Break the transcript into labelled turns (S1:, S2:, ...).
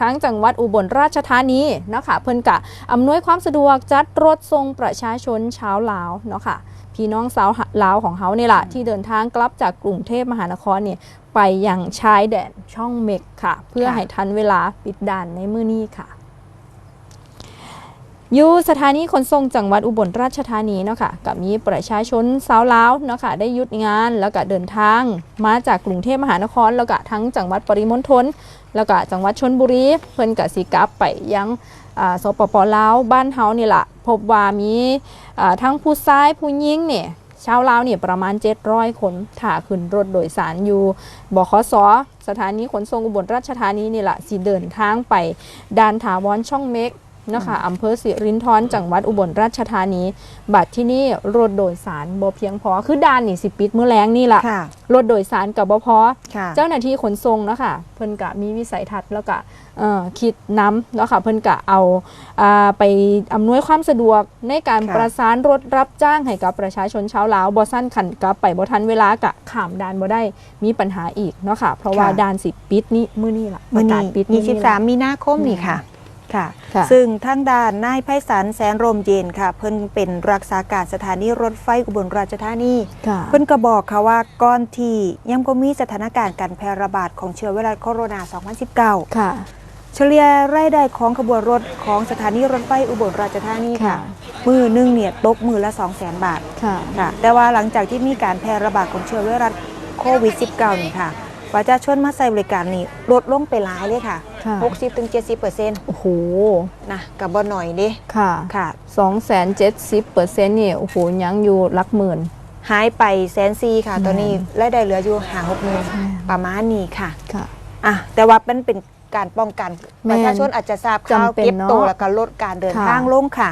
S1: ทั้งจังหวัดอุบลราชธานีเนาะค่ะเพิ่นกะอำนวยความสะดวกจัดรถทรงประชาชนชาวลาวเนาะค่ะพี่น้องสาวลาวของเขาเนี่แหละที่เดินทางกลับจากกรุงเทพมหานครเนี่ยไปยังชายแดนช่องเม็กค่ะ เพื่อให้ทันเวลาปิดด่านในมื้อนี้ค่ะ อยู่สถานีขนส่งจังหวัดอุบลราชธานีเนาะค่ะก็มีประชาชนสาวลาวเนาะค่ะได้ยุดงานแล้วก็เดินทาง มาจากกรุงเทพมหานคร แล้วก็ทั้งจังหวัดปริมณฑลแล้วก็จังหวัดชนบุรีเพิ่นก็สิกลับไปยังอ่าสปปลาวบ้านเฮานี่แหละพบว่ามีทั้งผู้ชายผู้หญิงเนี่ยชาวลาวเนี่ยประมาณ 700 คนถ้าขึ้นรถโดยสารอยู่บขสสถานีขนส่งอุบลราชธานีนี่แหละสิเดินทางไปด่านถาวรช่องเม็ก นาะคะอำเภอสิรินธรจังหวัดอุบลราชธานี บัตรที่นี่รถโดยสารบ่เพียงพอคือด่านนี่สิปิดเมื่อแรงนี่แหละ
S2: ค่ะ
S1: รถโดยสารกับบ่พอ
S2: ค่ะ
S1: เจ้าหน้าที่ขนส่งเนาะค่ะเพิ่นกะมีวิสัยทัศน์แล้วก็เอ่อคิดน้ำเนาะค่ะเพิ่นกะเอาอ่าไปอำนวยความสะดวกในการ
S2: ค่ะ
S1: ประสานรถรับจ้างให้กับประชาชนชาวลาวบ่สั้นขันกลับไปบ่ทันเวลากะข้ามด่านบ่ได้มีปัญหาอีกเนาะค่ะเพราะว่าด่านสิปิดนี่มื้อนี้ล่ะ
S2: มื่อ
S1: ประกาศ
S2: นี้
S1: ปิดมื้อนี้ล่ะ
S2: 23มีนาคมนี่ค่ะค่ะ
S1: ค่ะ
S2: ซึ่งทางด้านนายไพศาลแสนรมเย็นค่ะ เพิ่นเป็นรักษาการสถานีรถไฟอุบลราชธานี
S1: ค่ะ
S2: เพิ่นก็บอกค่ะว่าก่อนที่ยังบ่มีสถานการณ์การแพร่ระบาดของเชื้อไวรัสโคโรนา 2019
S1: ค่ะ
S2: เฉลี่ยรายได้ของขบวนรถของสถานีรถไฟอุบลราชธานีค่ะ
S1: ค่ะ
S2: มือหนึงเนี่ยตกมือละ 200,000 บาท
S1: ค่ะ
S2: ค่ะ แต่ว่าหลังจากที่มีการแพร่ระบาดของเชื้อไวรัสโควิด -19 นี่ค่ะ ประชาชนมาใช้บริการนี่ลดลงไปหลายเลยค่ะ
S1: ค่ะ
S2: 60-70%เปอร์เซ็นต์
S1: โอ้โห
S2: นะกับบ่หน่อยเด้
S1: ค่ะ
S2: ค่ะ
S1: สองแสนเจ็ดสิบเปอร์เซ็นต์นี่โอ้โหยังอยู่หลักหมื่น
S2: หายไปแสนซีค่ะ ตอนนี้รายได้เหลืออยู่หาหกหมื่น
S1: ใช่
S2: ประมาณนี้ค่ะ
S1: ค่ะ
S2: อะแต่ว่าเป็นเป็นการป้องกัน
S1: แม่
S2: ป
S1: น
S2: ระชาชนอาจจะทราบข่าว
S1: จำเป็น
S2: เก็บตัว
S1: เนาะ
S2: แล้วก็ลดการเดิน
S1: ค่ะ
S2: ทางลงค่ะ